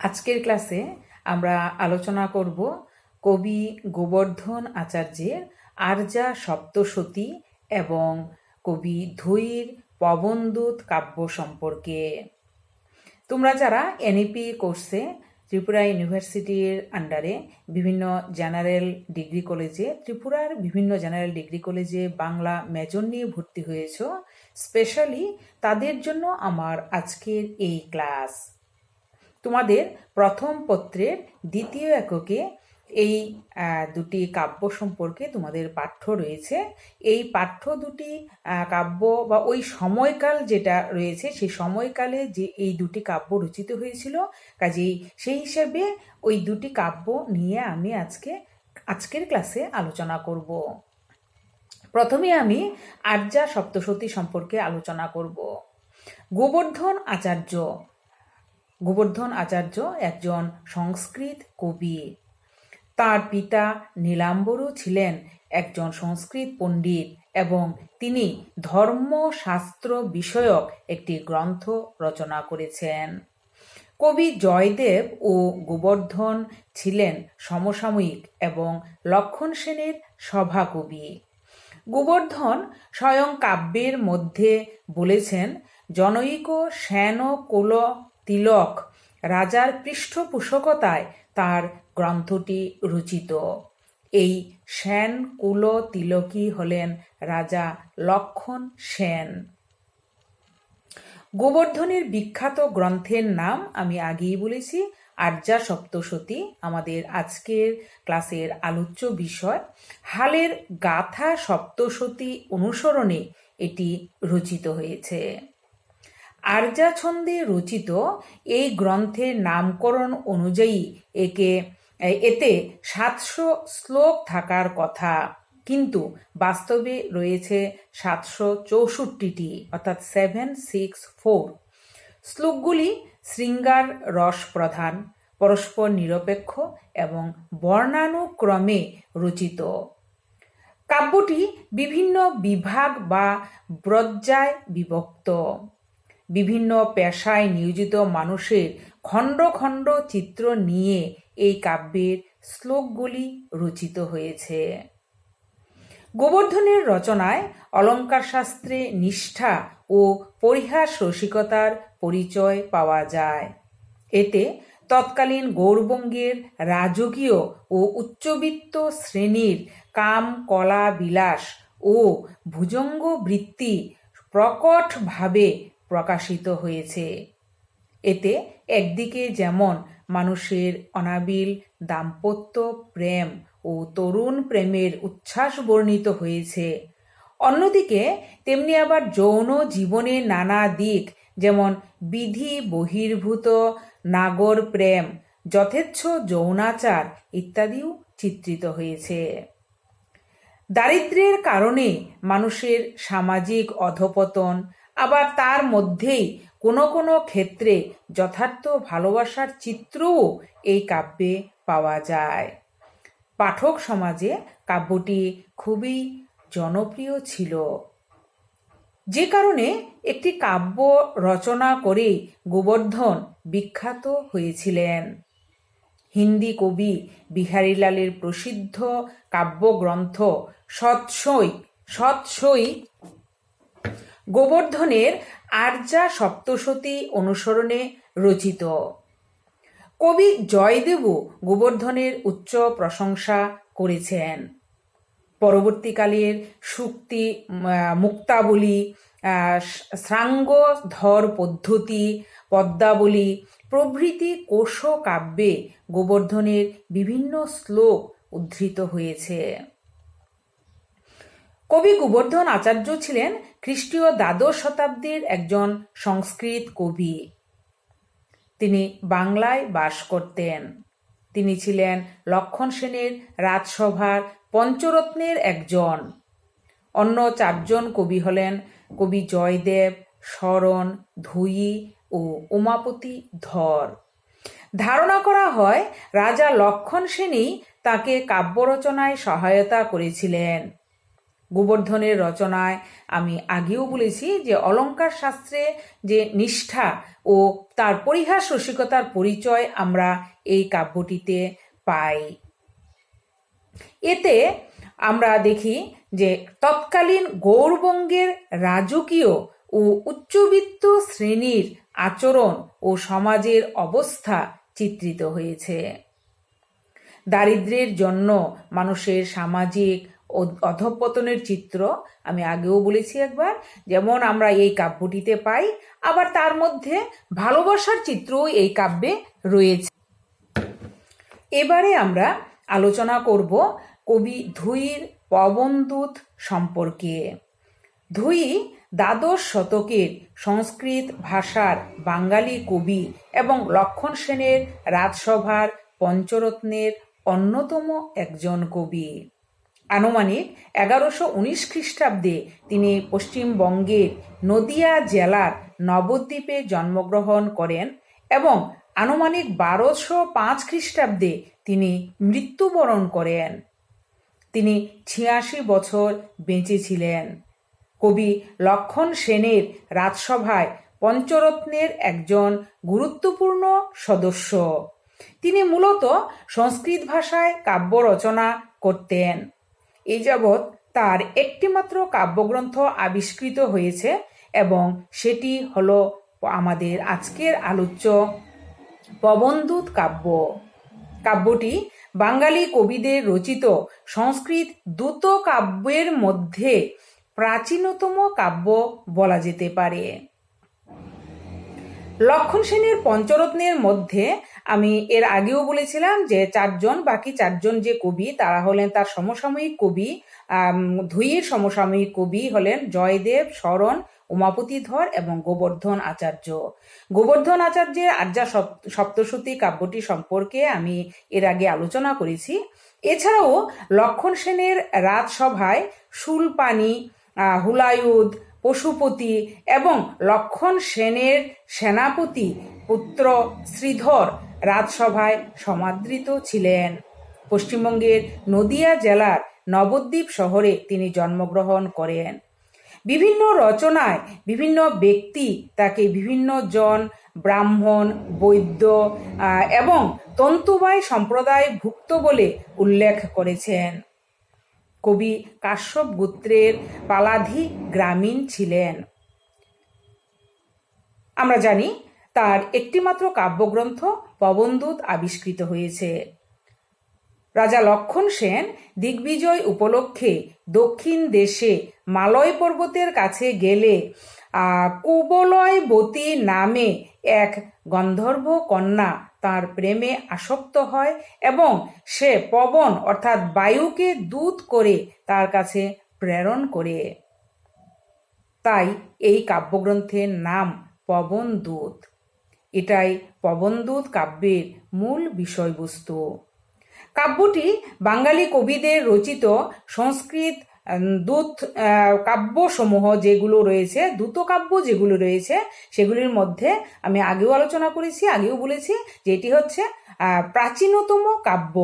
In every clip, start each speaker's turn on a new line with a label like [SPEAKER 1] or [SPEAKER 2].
[SPEAKER 1] আজকের ক্লাসে আমরা আলোচনা করব কবি গোবর্ধন আচার্যের আর্যা সপ্তসতী এবং কবি ধৈর পবনদূত কাব্য সম্পর্কে। তোমরা যারা এনইপি কোর্সে ত্রিপুরা ইউনিভার্সিটির আন্ডারে বিভিন্ন জেনারেল ডিগ্রি কলেজে ত্রিপুরার বিভিন্ন জেনারেল ডিগ্রি কলেজে বাংলা মেজর নিয়ে ভর্তি হয়েছ স্পেশালি তাদের জন্য আমার আজকের এই ক্লাস তোমাদের প্রথম পত্রের দ্বিতীয় এককে এই দুটি কাব্য সম্পর্কে তোমাদের পাঠ্য রয়েছে। এই পাঠ্য দুটি কাব্য বা ওই সময়কাল যেটা রয়েছে, সেই সময়কালে যে এই দুটি কাব্য রচিত হয়েছিল, কাজেই সেই হিসেবে ওই দুটি কাব্য নিয়ে আমি আজকে, আজকের ক্লাসে আলোচনা করব। প্রথমে আমি আর্যা সপ্তশতী সম্পর্কে আলোচনা করব। গোবর্ধন আচার্য গোবর্ধন আচার্য একজন সংস্কৃত কবি। তার পিতা নীলাম্বরও ছিলেন একজন সংস্কৃত পণ্ডিত এবং তিনি ধর্মশাস্ত্র বিষয়ক একটি গ্রন্থ রচনা করেছেন। কবি জয়দেব ও গোবর্ধন ছিলেন সমসাময়িক এবং লক্ষণ সেনের সভাকবি। গোবর্ধন স্বয়ং কাব্যের মধ্যে বলেছেন, জনৈক শ্যান কোল তিলক, রাজার পৃষ্ঠপোষকতায় তার গ্রন্থটি রচিত। এই সেন কুল তিলকই হলেন রাজা লক্ষণ সেন। গোবর্ধনের বিখ্যাত গ্রন্থের নাম আমি আগেই বলেছি, আর্যা সপ্তশতী, আমাদের আজকের ক্লাসের আলোচ্য বিষয়। হালের গাথা সপ্তশতী অনুসরণে এটি রচিত হয়েছে। আর্যা ছন্দে রচিত এই গ্রন্থের নামকরণ অনুযায়ী একে এতে সাতশো শ্লোক থাকার কথা। কিন্তু বাস্তবে রয়েছে সাতশো চৌষট্টিটি, অর্থাৎ সেভেন, সিক্স, ফোর। শ্লোকগুলি শৃঙ্গার রস প্রধান, পরস্পর নিরপেক্ষ এবং বর্ণানুক্রমে রচিত। কাব্যটি বিভিন্ন বিভাগ বা ব্রজ্জায় বিভক্ত। বিভিন্ন পেশায় নিয়োজিত মানুষের খণ্ড খণ্ড চিত্র নিয়ে এই কাব্যের শ্লোকগুলি রচিত হয়েছে। গোবর্ধনের রচনায় অলঙ্কার শাস্ত্রে নিষ্ঠা ও পরিহাস রসিকতার পরিচয় পাওয়া যায়। এতে তৎকালীন গৌরবঙ্গের রাজকীয় ও উচ্চবিত্ত শ্রেণির কাম, কলা, বিলাস ও ভুজঙ্গ বৃত্তি প্রকটভাবে প্রকাশিত হয়েছে। এতে একদিকে যেমন মানুষের অনাবিল দাম্পত্য প্রেম ও তরুণ প্রেমের উচ্ছ্বাস বর্ণিত হয়েছে, অন্যদিকে তেমনি আবার যৌন জীবনের নানা দিক যেমন বিধি বহির্ভূত, নাগর প্রেম, যথেচ্ছ যৌনাচার ইত্যাদিও চিত্রিত হয়েছে। দারিদ্র্যের কারণে মানুষের সামাজিক অধপতন আবার তার মধ্যেই কোনো কোনো ক্ষেত্রে যথার্থ ভালোবাসার চিত্রও এই কাব্যে পাওয়া যায়। পাঠক সমাজে কাব্যটি খুবই জনপ্রিয় ছিল। যে কারণে একটি কাব্য রচনা করে গোবর্ধন বিখ্যাত হয়েছিলেন। হিন্দি কবি বিহারীলালের প্রসিদ্ধ কাব্যগ্রন্থ সৎসই সৎসই গোবর্ধনের আর্যা সপ্তশতী অনুসরণে রচিত। কবি জয়দেবও গোবর্ধনের উচ্চ প্রশংসা করেছেন। পরবর্তীকালের সুক্তি মুক্তাবলী শ্রাঙ্গ ধর পদ্ধতি, পদ্মাবলী প্রভৃতি কোষ কাব্যে গোবর্ধনের বিভিন্ন শ্লোক উদ্ধৃত হয়েছে। কবি গোবর্ধন আচার্য ছিলেন খ্রিস্টীয় দ্বাদশ শতাব্দীর একজন সংস্কৃত কবি। তিনি বাংলায় বাস করতেন। তিনি ছিলেন লক্ষণ সেনের রাজসভার পঞ্চরত্নের একজন। অন্য চারজন কবি হলেন কবি জয়দেব, শরণ ধুই ও উমাপতি ধর। ধারণা করা হয় রাজা লক্ষণ সেনই তাকে কাব্য রচনায় সহায়তা করেছিলেন। গোবর্ধনের রচনায় আমি আগেও বলেছি যে অলঙ্কার শাস্ত্রে যে নিষ্ঠা ও তার পরিহাস রসিকতার পরিচয় আমরা এই কাব্যটিতে পাই। এতে আমরা দেখি যে তৎকালীন গৌরবঙ্গের রাজকীয় ও উচ্চবিত্ত শ্রেণির আচরণ ও সমাজের অবস্থা চিত্রিত হয়েছে। দারিদ্র্যের জন্য মানুষের সামাজিক অধঃপতনের চিত্র আমি আগেও বলেছি একবার, যেমন আমরা এই কাব্যটিতে পাই, আবার তার মধ্যে ভালোবাসার চিত্রও এই কাব্যে রয়েছে। এবারে আমরা আলোচনা করব কবি ধুইর পবনদূত সম্পর্কে। ধুই দ্বাদশ শতকের সংস্কৃত ভাষার বাঙালি কবি এবং লক্ষণ সেনের রাজসভার পঞ্চরত্নের অন্যতম একজন কবি। আনুমানিক এগারোশো উনিশ খ্রিস্টাব্দে তিনি পশ্চিমবঙ্গের নদিয়া জেলার নবদ্বীপে জন্মগ্রহণ করেন এবং আনুমানিক বারোশো পাঁচ খ্রিস্টাব্দে তিনি মৃত্যুবরণ করেন। তিনি ছিয়াশি বছর বেঁচে ছিলেন কবি লক্ষণ সেনের রাজসভায় পঞ্চরত্নের একজন গুরুত্বপূর্ণ সদস্য। তিনি মূলত সংস্কৃত ভাষায় কাব্য রচনা করতেন। এই যাবৎ তার একটিমাত্র কাব্যগ্রন্থ আবিষ্কৃত হয়েছে এবং সেটি হলো আমাদের আজকের আলোচ্য পবনদূত কাব্য। কাব্যটি বাঙালি কবিদের রচিত সংস্কৃত দ্রুত কাব্যের মধ্যে প্রাচীনতম কাব্য বলা যেতে পারে। লক্ষণ সেনের পঞ্চরত্নের মধ্যে আমি এর আগেও বলেছিলাম যে চারজন বাকি চারজন যে কবি তারা হলেন তার সমসাময়িক কবি ধুইয়ের সমসাময়িক কবি হলেন জয়দেব শরণ উমাপতি ধর এবং গোবর্ধন আচার্য। গোবর্ধন আচার্যের আর্যা সপ- সপ্তশতী কাব্যটি সম্পর্কে আমি এর আগে আলোচনা করেছি। এছাড়াও লক্ষণ সেনের রাজসভায় সুলপানি আহ, হুলায়ুদ পশুপতি এবং লক্ষণ সেনের সেনাপতি পুত্র শ্রীধর রাজসভায় সমাদৃত ছিলেন। পশ্চিমবঙ্গের নদিয়া জেলার নবদ্বীপ শহরে তিনি জন্মগ্রহণ করেন। বিভিন্ন রচনায় বিভিন্ন ব্যক্তি তাকে বিভিন্ন জন ব্রাহ্মণ, বৈদ্য এবং তন্তুবায় সম্প্রদায় ভুক্ত বলে উল্লেখ করেছেন। কবি কাশ্যপ গোত্রের পালাধি গ্রামীণ ছিলেন। আমরা জানি তার একটিমাত্র কাব্যগ্রন্থ পবনদূত আবিষ্কৃত হয়েছে। রাজা লক্ষণ সেন দিগ্বিজয় উপলক্ষে দক্ষিণ দেশে মালয় পর্বতের কাছে গেলে কুবলয়বতী নামে এক গন্ধর্ব কন্যা তার প্রেমে আসক্ত হয় এবং সে পবন অর্থাৎ বায়ুকে দূত করে তার কাছে প্রেরণ করে। তাই এই কাব্যগ্রন্থের নাম পবনদূত এটাই পবনদূত কাব্যের মূল বিষয়বস্তু। কাব্যটি বাঙালি কবিদের রচিত সংস্কৃত দূত কাব্যসমূহ যেগুলো রয়েছে, দূত দ্রুতকাব্য যেগুলো রয়েছে, সেগুলির মধ্যে আমি আগেও আলোচনা করেছি, আগেও বলেছি যে এটি হচ্ছে প্রাচীনতম কাব্য।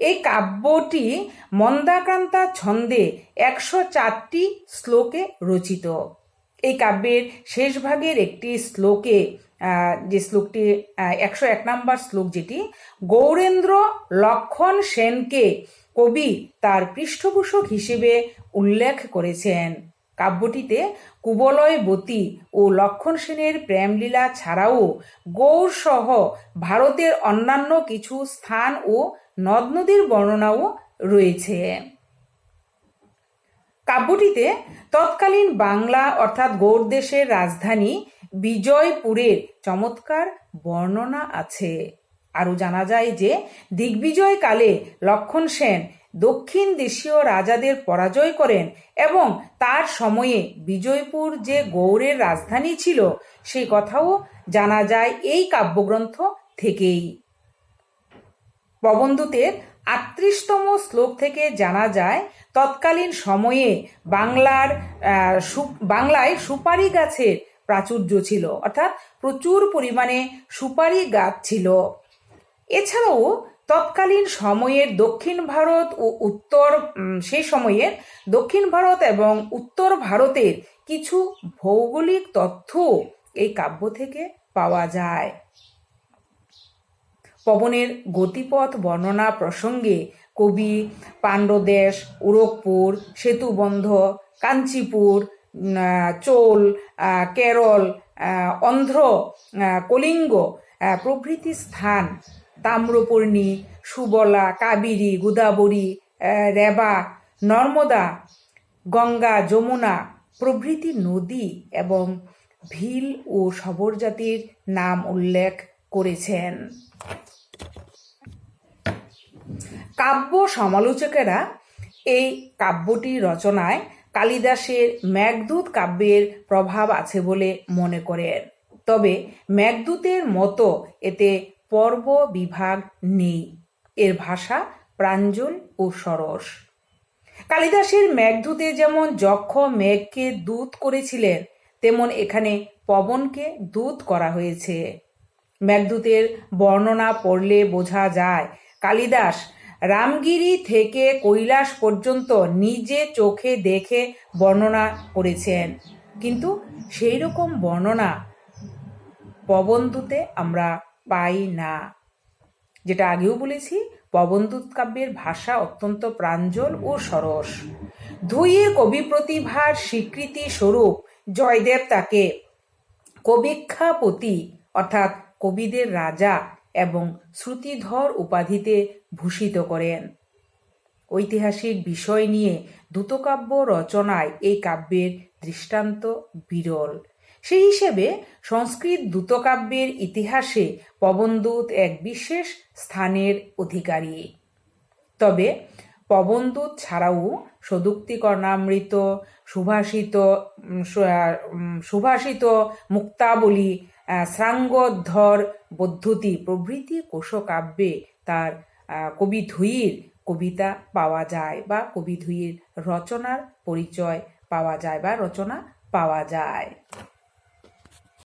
[SPEAKER 1] এই কাব্যটি মন্দাক্রান্তা ছন্দে একশো চারটি শ্লোকে রচিত। এই কাব্যের শেষ ভাগের একটি শ্লোকে যে শ্লোকটি একশো এক নম্বর শ্লোক যেটি, গৌরেন্দ্র লক্ষণ সেনকে কবি তার পৃষ্ঠপোষক হিসেবে উল্লেখ করেছেন। কাব্যটিতে কুবলয়বতী ও লক্ষণ সেনের প্রেমলীলা ছাড়াও গৌর সহ ভারতের অন্যান্য কিছু স্থান ও নদ নদীর বর্ণনাও রয়েছে। কাব্যটিতে তৎকালীন বাংলা অর্থাৎ গৌড় দেশের রাজধানী বিজয়পুরের চমৎকার বর্ণনা আছে। আরও জানা যায় যে দিগ্বিজয় কালে লক্ষণ সেন দক্ষিণ দেশীয় রাজাদের পরাজয় করেন এবং তার সময়ে বিজয়পুর যে গৌড়ের রাজধানী ছিল সেই কথাও জানা যায় এই কাব্যগ্রন্থ থেকেই। প্রবন্ধুতের আটত্রিশতম শ্লোক থেকে জানা যায়, তৎকালীন সময়ে বাংলার বাংলায় সুপারি গাছের প্রাচুর্য ছিল, অর্থাৎ প্রচুর পরিমাণে সুপারি গাছ ছিল। এছাড়াও তৎকালীন সময়ের দক্ষিণ ভারত ও উত্তর সেই সময়ের দক্ষিণ ভারত এবং উত্তর ভারতের কিছু ভৌগোলিক তথ্য এই কাব্য থেকে পাওয়া যায়। পবনের গতিপথ বর্ণনা প্রসঙ্গে কবি, পাণ্ডদেশ, উরকপুর, সেতুবন্ধ, কাঞ্চিপুর চোল কেরল অন্ধ্র কলিঙ্গ প্রভৃতি স্থান। তাম্রপর্ণী, সুবলা, কাবেরী, গোদাবরী রেবা, নর্মদা, গঙ্গা, যমুনা প্রভৃতি নদী এবং ভিল ও সবরজাতির নাম উল্লেখ করেছেন। কাব্য সমালোচকেরা এই কাব্যটি রচনায় কালিদাসের মেঘদূত কাব্যের প্রভাব আছে বলে মনে করেন। তবে মেঘদূতের মতো এতে পর্ব বিভাগ নেই। এর ভাষা প্রাঞ্জল ও সরস। কালিদাসের মেঘদূতে যেমন যক্ষ মেঘকে দূত করেছিলেন, তেমন এখানে পবনকে দূত করা হয়েছে। মেঘদূতের বর্ণনা পড়লে বোঝা যায়, কালিদাস রামগিরি থেকে কৈলাস পর্যন্ত নিজে চোখে দেখে বর্ণনা করেছেন। কিন্তু সেই রকম বর্ণনা পবনদূতে আমরা পাই না। যেটা আগেও বলেছি, পবনদূত কাব্যের ভাষা অত্যন্ত প্রাঞ্জল ও সরস। ধুইয়ের কবি প্রতিভার স্বীকৃতি স্বরূপ জয়দেব তাকে কবিক্ষাপতি অর্থাৎ কবিদের রাজা এবং শ্রুতিধর উপাধিতে ভূষিত করেন। ঐতিহাসিক বিষয় নিয়ে দ্রুতকাব্য রচনায় এই কাব্যের দৃষ্টান্ত বিরল। সেই হিসেবে সংস্কৃত দ্রুতকাব্যের ইতিহাসে পবনদূত এক বিশেষ স্থানের অধিকারী। তবে পবনদূত ছাড়াও সদুক্তিকর্ণামৃত সুভাষিত সুভাষিত মুক্তাবলী শ্রাঙ্গধর বদ্ধতি, প্রভৃতি কোষকাব্যে তার কবি ধুইর কবিতা পাওয়া যায় বা কবি ধুইর রচনার পরিচয় পাওয়া যায় বা রচনা পাওয়া যায়।